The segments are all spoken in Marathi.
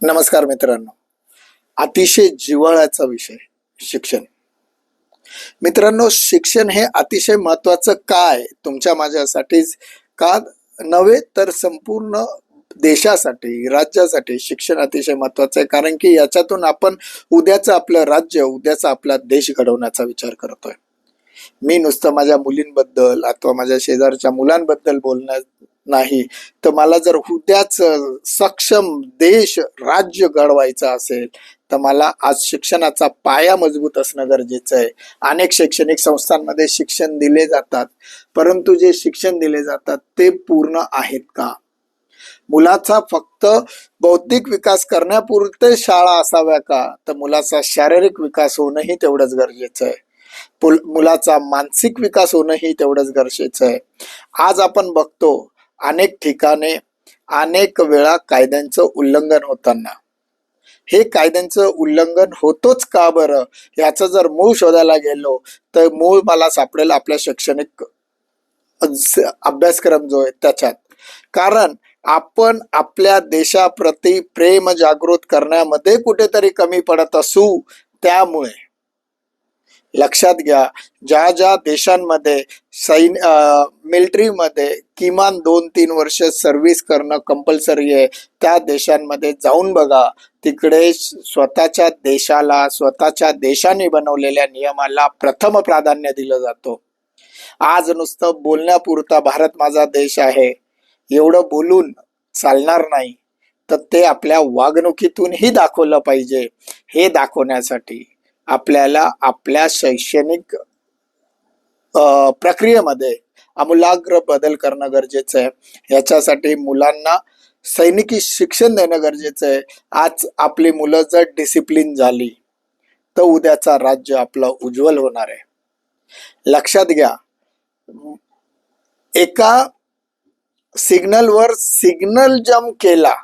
नमस्कार मित्रांनो. अतिशय जिव्हाळ्याचा विषय शिक्षण. मित्रांनो शिक्षण हे अतिशय महत्वाचं काय तुमच्या माझ्यासाठीच का नव्हे तर संपूर्ण देशासाठी राज्यासाठी शिक्षण अतिशय महत्वाचं आहे. कारण की याच्यातून आपण उद्याचं आपलं राज्य उद्याचा आपला देश घडवण्याचा विचार करतोय. मी नुसतं माझ्या मुलींबद्दल अथवा माझ्या शेजारच्या मुलांबद्दल बोलण्या नाही. तर मला जर उद्याच सक्षम देश राज्य घडवायचं असेल तर मला आज शिक्षणाचा पाया मजबूत असणं गरजेचं आहे. अनेक शैक्षणिक संस्थांमध्ये शिक्षण दिले जातात परंतु जे शिक्षण दिले जातात ते पूर्ण आहेत का? मुलाचा फक्त बौद्धिक विकास करण्यापुरते शाळा असाव्या का? तर मुलाचा शारीरिक विकास होणंही तेवढंच गरजेचं आहे. मुलाचा मानसिक विकास होणंही तेवढंच गरजेचं आहे. आज आपण बघतो अनेक ठिकाणे अनेक वेळा कायद्यांचं उल्लंघन होताना. हे कायद्यांचं उल्लंघन होतोच का बरं? याचं जर मूळ शोधायला गेलो तर मूळ मला सापडेल आपल्या शैक्षणिक अभ्यासक्रम जो आहे त्याच्यात. कारण आपण आपल्या देशाप्रती प्रेम जागृत करण्यामध्ये कुठेतरी कमी पडत असू त्यामुळे. लक्षात घ्या ज्या ज्या देशांमध्ये सैन मिलिटरीमध्ये किमान दोन तीन वर्ष सर्व्हिस करणं कंपल्सरी आहे त्या देशांमध्ये जाऊन बघा. तिकडे स्वतःच्या देशाला स्वतःच्या देशाने बनवलेल्या नियमाला प्रथम प्राधान्य दिलं जातो. आज नुसतं बोलण्यापुरता भारत माझा देश आहे एवढं बोलून चालणार नाही. तर ते आपल्या वागणुकीतूनही दाखवलं पाहिजे हे दाखवण्यासाठी. आपल्याला आपल्या शैक्षणिक प्रक्रियेमध्ये आमूलाग्र बदल करणं गरजेचं आहे. याच्यासाठी मुलांना सैनिकी शिक्षण देणं गरजेचं आहे. आज आपली मुलं जर डिसिप्लिन झाली तर उद्याचा राज्य आपलं उज्ज्वल होणार आहे. लक्षात घ्या एका सिग्नलवर सिग्नल जम्प केला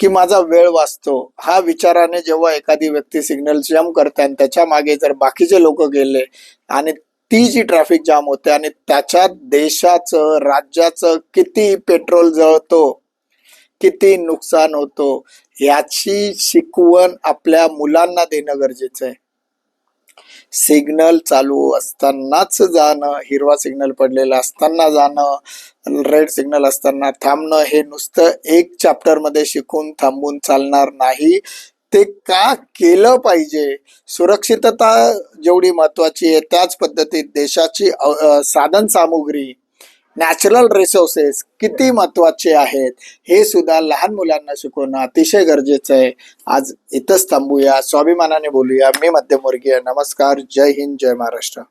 की माझा वेळ वाचतो. हा विचाराने जेव्हा एखादी व्यक्ती सिग्नल जम करते आणि त्याच्यामागे जर बाकीचे लोक गेले आणि ती जी ट्रॅफिक जाम होते आणि त्याच्यात देशाचं राज्याचं किती पेट्रोल जळतो किती नुकसान होतो याची शिकवण आपल्या मुलांना देणं गरजेचं आहे. सिग्नल चालू असतानाच जाणं हिरवा सिग्नल पडलेला असताना जाणं रेड सिग्नल असताना थांबणं हे नुसतं एक चॅप्टरमध्ये शिकून थांबून चालणार नाही. ते का केलं पाहिजे? सुरक्षितता जेवढी महत्वाची आहे त्याच पद्धतीत देशाची साधन सामुग्री नॅचरल रिसोर्सेस किती महत्त्वाचे आहेत हे सुद्धा लहान मुलांना शिकवणं अतिशय गरजेचं आहे. आज इथंच थांबूया. स्वाभिमानाने बोलूया. मी मध्यमवर्गीय. नमस्कार. जय हिंद. जय महाराष्ट्र.